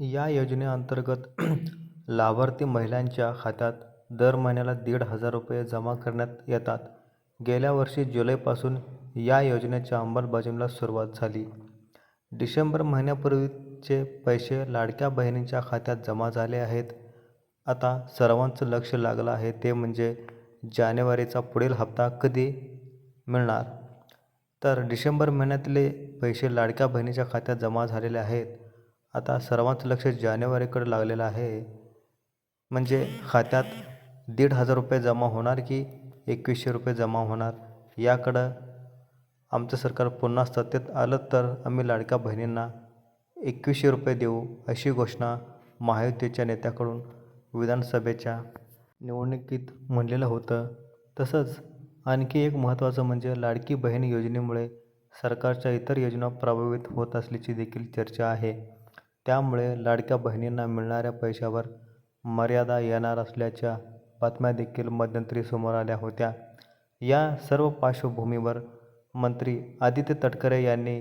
या योजनेअंतर्गत लाभार्थी महिलांच्या खात्यात दर महिन्याला दीड हजार रुपये जमा करण्यात येतात. गेल्या वर्षी जुलैपासून या योजनेच्या अंमलबजावणीला सुरुवात झाली. डिसेंबर महिन्यापूर्वीचे पैसे लाडक्या बहिणींच्या खात्यात जमा झाले आहेत. आता सर्वांचं लक्ष लागलं आहे ते म्हणजे जानेवारीचा पुढील हप्ता कधी मिळणार? तर डिसेंबर महिन्यातले पैसे लाडक्या बहिणीच्या खात्यात जमा झालेले आहेत. आता सर्वांचं लक्ष जानेवारीकडे लागलेलं आहे. म्हणजे खात्यात दीड हजार रुपये जमा होणार की एकवीसशे रुपये जमा होणार? याकडं आमचं सरकार पुन्हा सत्तेत आलं तर आम्ही लाडक्या बहिणींना एकवीसशे रुपये देऊ अशी घोषणा महायुतीच्या नेत्याकडून विधानसभेच्या निवडणुकीत म्हणलेलं होतं. तसंच आणखी एक महत्त्वाचं म्हणजे लाडकी बहीण योजनेमुळे सरकारच्या इतर योजना प्रभावित होत असल्याची देखील चर्चा आहे. त्यामुळे लाडक्या बहिणींना मिळणाऱ्या पैशावर मर्यादा येणार असल्याच्या बातम्या देखील मध्यंतरी समोर आल्या होत्या. या सर्व पार्श्वभूमीवर मंत्री आदित्य तटकरे यांनी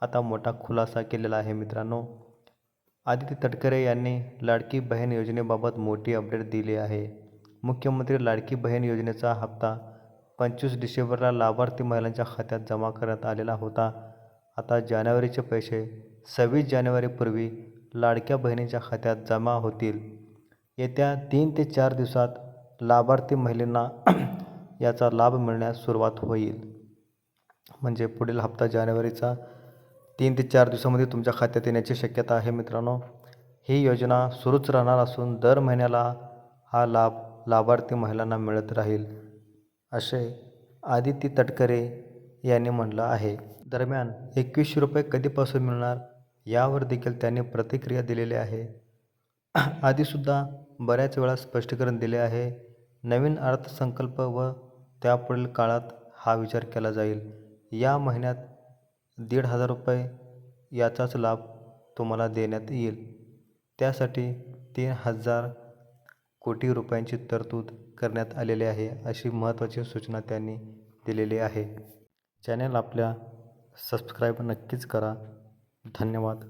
आता मोठा खुलासा केलेला आहे मित्रांनो. आदित्य तटकरे यांनी लाडकी बहीण योजनेबाबत मोठी अपडेट दिली आहे. मुख्यमंत्री लाडकी बहीण योजनेचा हप्ता पंचवीस डिसेंबरला लाभार्थी महिलांच्या खात्यात जमा करण्यात आलेला होता. आता जानेवारीचे पैसे सव्वीस जानेवारीपूर्वी लाडक्या बहिणीच्या खात्यात जमा होतील. येत्या तीन ते चार दिवसात लाभार्थी महिलांना याचा लाभ मिळण्यास सुरुवात होईल. म्हणजे पुढील हप्ता जानेवारीचा तीन ते चार दिवसामध्ये तुमच्या खात्यात येण्याची शक्यता आहे मित्रांनो. ही योजना सुरूच राहणार असून दर महिन्याला हा लाभ लाभार्थी महिलांना मिळत राहील असे आदिती तटकरे यांनी म्हटलं आहे. दरम्यान एकवीसशे रुपये कधीपासून मिळणार? यावर देखील त्यांनी प्रतिक्रिया दिलेली आहे. आधीसुद्धा बऱ्याच वेळा स्पष्टीकरण दिले आहे. नवीन अर्थसंकल्प व त्यापुढील काळात हा विचार केला जाईल. या महिन्यात दीड हजार रुपये याचाच लाभ तुम्हाला देण्यात येईल. त्यासाठी तीन हजार कोटी रुपयांची तरतूद करण्यात आलेली आहे अशी महत्त्वाची सूचना त्यांनी दिलेली आहे. चॅनल आपल्या सबस्क्राईब नक्कीच करा. धन्यवाद.